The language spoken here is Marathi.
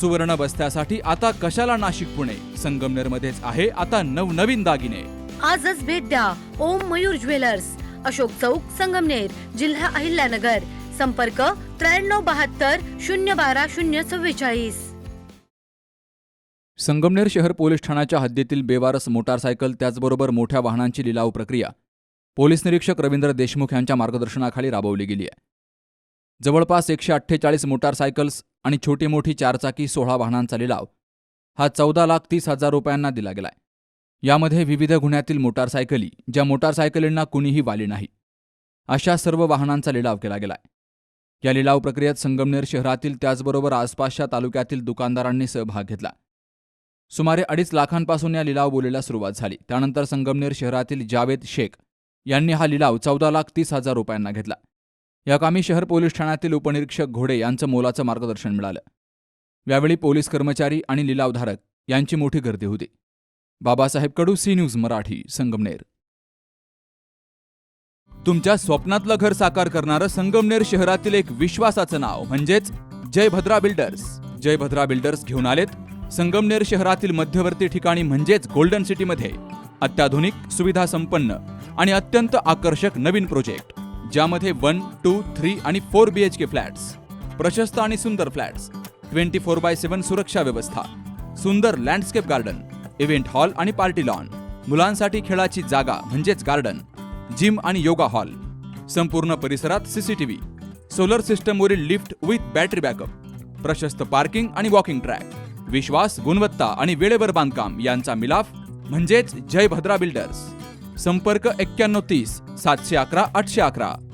सुवर्ण बस्त्यासाठी आता कशाला नाशिक पुणे? संगमनेर मध्येच आहे आता नवनवीन दागिने. आजच भेट द्या ओम मयूर ज्वेलर्स. अशोक चौक संगमनेर जिल्हा अहिल्यानगर. संपर्क त्र्याण्णव बहात्तर शून्य बारा शून्य चव्वेचाळीस. संगमनेर शहर पोलीस ठाण्याच्या हद्दीतील बेवारस मोटारसायकल त्याचबरोबर मोठ्या वाहनांची लिलाव प्रक्रिया. पोलीस निरीक्षक रवींद्र देशमुख यांच्या मार्गदर्शनाखाली राबवली गेली आहे. जवळपास एकशे अठ्ठेचाळीस मोटारसायकल्स आणि छोटी मोठी चारचाकी सोळा वाहनांचा लिलाव. हा चौदा लाख तीस हजार रुपयांना दिला गेलाय. यामध्ये विविध गुन्ह्यातील मोटारसायकली ज्या मोटारसायकलींना कुणीही वाली नाही. अशा सर्व वाहनांचा लिलाव केला गेलाय. या लिलाव प्रक्रियेत संगमनेर शहरातील त्याचबरोबर आसपासच्या तालुक्यातील दुकानदारांनी सहभाग घेतला. सुमारे अडीच लाखांपासून या लिलाव बोलीला सुरुवात झाली. त्यानंतर संगमनेर शहरातील जावेद शेख यांनी हा लिलाव चौदा लाख तीस हजार रुपयांना घेतला. या कामी शहर पोलीस ठाण्यातील उपनिरीक्षक घोडे यांचं मोलाचं मार्गदर्शन मिळालं. यावेळी पोलीस कर्मचारी आणि लिलावधारक यांची मोठी गर्दी होती. Babasaheb Kadu C news Marathi Sangamner. तुमच्या स्वप्नातलं घर साकार करणारं संगमनेर शहरातील एक विश्वासाचं नाव म्हणजेच जयभद्रा बिल्डर्स. जयभद्रा बिल्डर्स घेऊन आलेत संगमनेर शहरातील मध्यवर्ती ठिकाणी म्हणजेच गोल्डन सिटीमध्ये. अत्याधुनिक सुविधा संपन्न आणि अत्यंत आकर्षक नवीन प्रोजेक्ट. ज्यामध्ये वन टू थ्री आणि four B H K flats. प्रशस्त आणि सुंदर flats. Twenty four by seven सुरक्षा व्यवस्था. सुंदर लँडस्केप गार्डन इव्हेंट हॉल आणि पार्टी लॉन. मुलांसाठी खेळाची जागा म्हणजेच गार्डन. जिम आणि योगा हॉल. संपूर्ण परिसरात सीसीटीव्ही सोलर सिस्टमवरील लिफ्ट विथ बॅटरी बॅकअप. प्रशस्त पार्किंग आणि वॉकिंग ट्रॅक. विश्वास गुणवत्ता आणि वेळेवर बांधकाम यांचा मिलाफ म्हणजेच जय भद्रा बिल्डर्स. संपर्क एक्क्याण्णव तीस सातशे अकरा आठशे अकरा.